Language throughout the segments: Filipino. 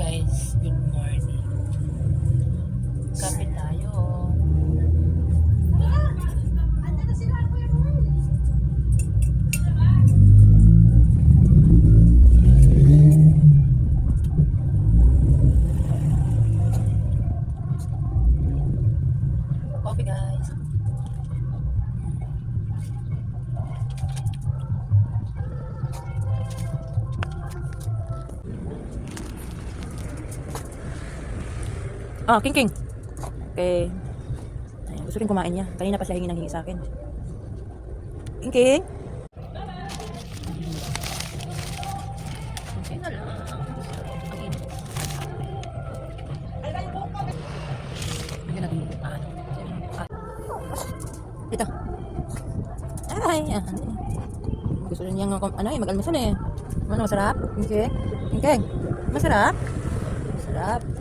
guys, good morning. Kape tayo. Coffee guys. Oh, King King. Okay. Ayun, gusto rin kumain niya. Kanina pa siya hingi ng hingi sa akin. King King. Okay. Ito. Ay, ah. Gusto rin niyang ano eh, mag-almusal eh. Ano, masarap? King King? Masarap? Masarap.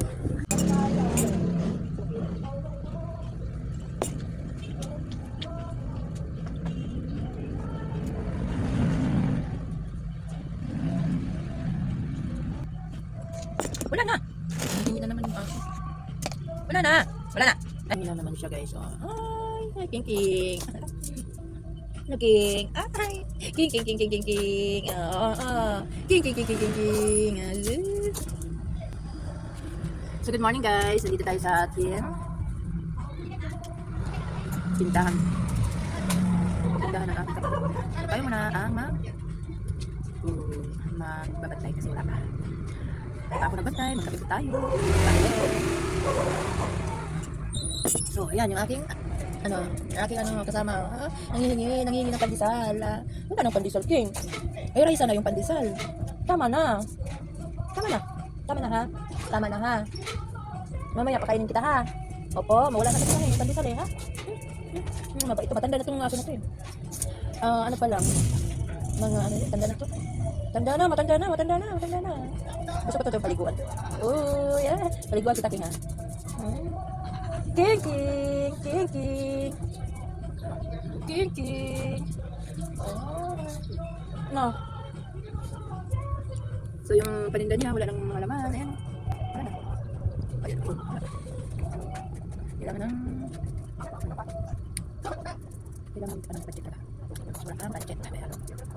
Wala na. Hindi na naman yung aso. Wala na. Wala na. Ay, na naman siya guys. Oh. Ay, king king. Ano king? Ay, king king king king king king. Oh, oh. King king king king king king. So good morning guys. Nandito tayo sa atin. Tindahan. Tindahan ng. Ano tayo muna ang mag uh, magbabantay kasi wala pa. Kaya ako nagbantay, magkabit tayo. So, ayan, yung aking, ano, aking ano, kasama, ha? Nangihingi, nangihingi ng pandesal. Ah, wala ng pandesal, King. Ay, Raisa na yung pandesal. Tama na. Tama na. Tama na, ha? Tama na, ha? Mamaya, pakainin kita, ha? Opo, mawala na kasi yung pandesal, eh, ha? Hmm, mabait ito, matanda na itong aso na to, eh. Ah, ano pa lang, mga ano, tanda na to. Tanda na, matanda na, matanda na, matanda na. Gusto ko to paliguan. Oh, yeah. Paliguan kita, King, ha? King, King, King, King. King, King. Oh. No. So, yung paninda niya, wala nang mga laman. Ayan. Wala na. Ayan. Kailangan ng... Kailangan ka ng budget ka. Wala kang budget. Ayan.